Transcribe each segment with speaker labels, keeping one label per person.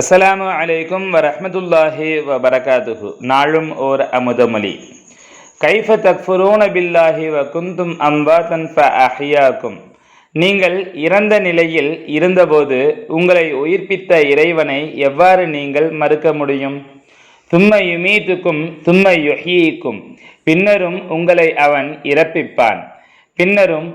Speaker 1: அஸ்ஸலாமு அலைக்கும் வரமத்துல்லாஹி வபரகாதுஹு நாளும் ஓர் அமுதமொழி. கைஃப தக்ஃபுரூன பில்லாஹி வ குந்தும் அம்வாதன் ஃப அஹியாக்கும். நீங்கள் இறந்த நிலையில் இருந்தபோது உங்களை உயிர்ப்பித்த இறைவனை எவ்வாறு நீங்கள் மறுக்க முடியும்? தும்மை யுமீத்துக்கும் தும்மை யுஹீக்கும் பின்னரும் உங்களை அவன் இறப்பிப்பான். பின்னரும்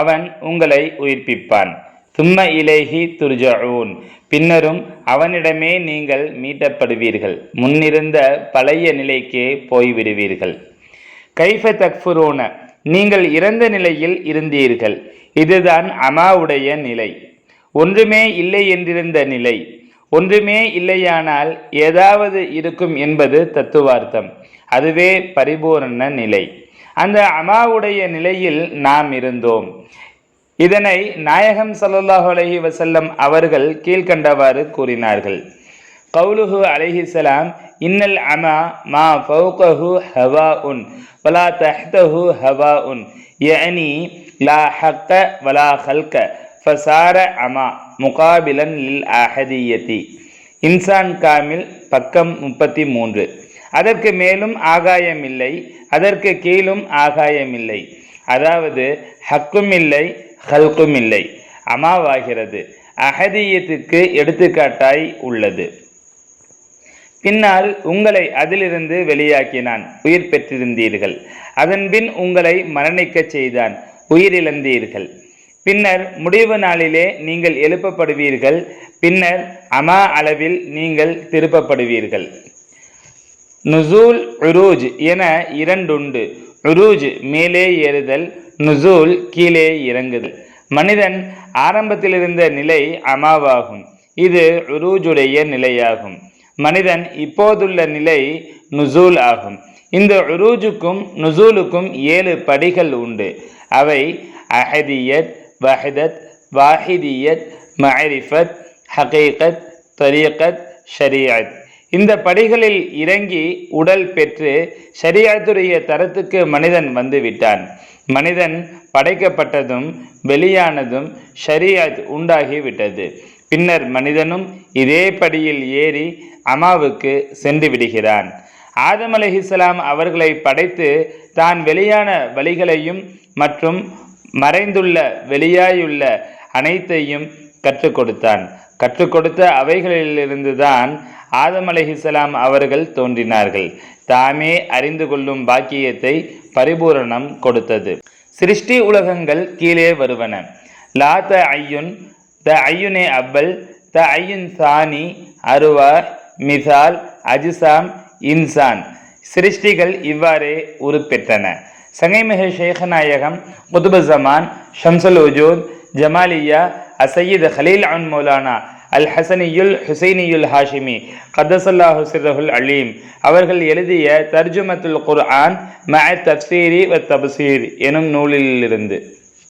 Speaker 1: அவன் உங்களை உயிர்ப்பிப்பான். தும்ம இலேஹி துர்ஜഊன் பின்னரும் அவனிடமே நீங்கள் மீட்டப்படுவீர்கள். முன்னிருந்த பழைய நிலைக்கே போய்விடுவீர்கள். கைஃப தக்ஃபுரூன. நீங்கள் இறந்த நிலையில் இருந்தீர்கள். இதுதான் அமாவுடைய நிலை. ஒன்றுமே இல்லை என்றிருந்த நிலை. ஒன்றுமே இல்லையானால் ஏதாவது இருக்கும் என்பது தத்துவார்த்தம். அதுவே பரிபூரண நிலை. அந்த அமாவுடைய நிலையில் நாம் இருந்தோம். இதனை நாயகம் ஸல்லல்லாஹு அலஹி வசல்லம் அவர்கள் கீழ்கண்டவாறு கூறினார்கள். கவுலுஹு அலைஹிஸ்ஸலாம் இன்னல் அமா மா ஃபவுகஹு ஹவா உன் வலா தஹ்தஹு ஹவாஉன் யனி லா ஹக்க வலா ஹல்க ஃபசார அமா முகாபிலன் லில் அஹதியதி. இன்சான் காமில் பக்கம் முப்பத்தி மூன்று அதற்கு மேலும் ஆகாயமில்லை அதற்கு கீழும் ஆகாயமில்லை. அதாவது ஹக்கும் இல்லை ஹல்கும் இல்லை. அமாவாகிறது. அகதியத்துக்கு எடுத்துக்காட்டாய் உள்ளது. பின்னால் உங்களை அதிலிருந்து வெளியாக்கினான். உயிர் பெற்றிருந்தீர்கள். அதன்பின் உங்களை மரணிக்கச் செய்தான். உயிரிழந்தீர்கள். பின்னர் முடிவு நாளிலே நீங்கள் எழுப்பப்படுவீர்கள். பின்னர் அமா அளவில் நீங்கள் திருப்பப்படுவீர்கள். நுசூல் உரூஜ் என இரண்டுண்டு. உரூஜ் மேலே ஏறுதல் நுசூல் கீழே இறங்குதல் மனிதன் ஆரம்பத்தில் இருந்த நிலை அமாவாகும். இது உருஜுடைய நிலையாகும். மனிதன் இப்போதுள்ள நிலை நுசூல் ஆகும். இந்த உருஜுக்கும் நுசூலுக்கும் ஏழு படிகள் உண்டு. அவை அஹதியத் வஹதத் வாஹிதியத் மஹரிஃபத் ஹகீகத் தரீகத் ஷரீஅத். இந்த படிகளில் இறங்கி உடல் பெற்று சரியாத்துடைய தரத்துக்கு மனிதன் வந்து விட்டான் மனிதன் படைக்கப்பட்டதும் வெளியானதும் ஷரியாத் உண்டாகிவிட்டது. பின்னர் மனிதனும் இதே படியில் ஏறி அமாவுக்கு சென்று விடுகிறான். ஆதம் அலஹிஸ்லாம் அவர்களை படைத்து தான் வெளியான வழிகளையும் மற்றும் மறைந்துள்ள வெளியாயுள்ள அனைத்தையும் கற்றுக் கொடுத்தான். கற்றுக் கொடுத்த அவைகளிலிருந்துதான் ஆதம் அலஹிசலாம் அவர்கள் தோன்றினார்கள். தாமே அறிந்து கொள்ளும் பாக்கியத்தை பரிபூரணம் கொடுத்தது. சிருஷ்டி உலகங்கள் கீழே வருவன. லா த ஐயுன் த ஐயுனே அப்பல் த ஐயுன் சானி அருவா மிசால் அஜிசாம் இன்சான். சிருஷ்டிகள் இவ்வாறே உருப்பெற்றன. சங்கைமிகு ஷேகநாயகம் குதுபு ஜமான் ஷம்சல் உஜூத் ஜமாலியா அசையீத் ஹலீல் அன் மௌலானா அல் ஹசனியுல் ஹுசைனியுல் ஹாஷிமி கதசல்லாஹு சிரஹுல் அலீம். அவர்கள் எழுதிய தர்ஜுமத்துல் குர்ஆன் மஅ தப்சீரி வ தப்சீர் எனும் நூலிலிருந்து.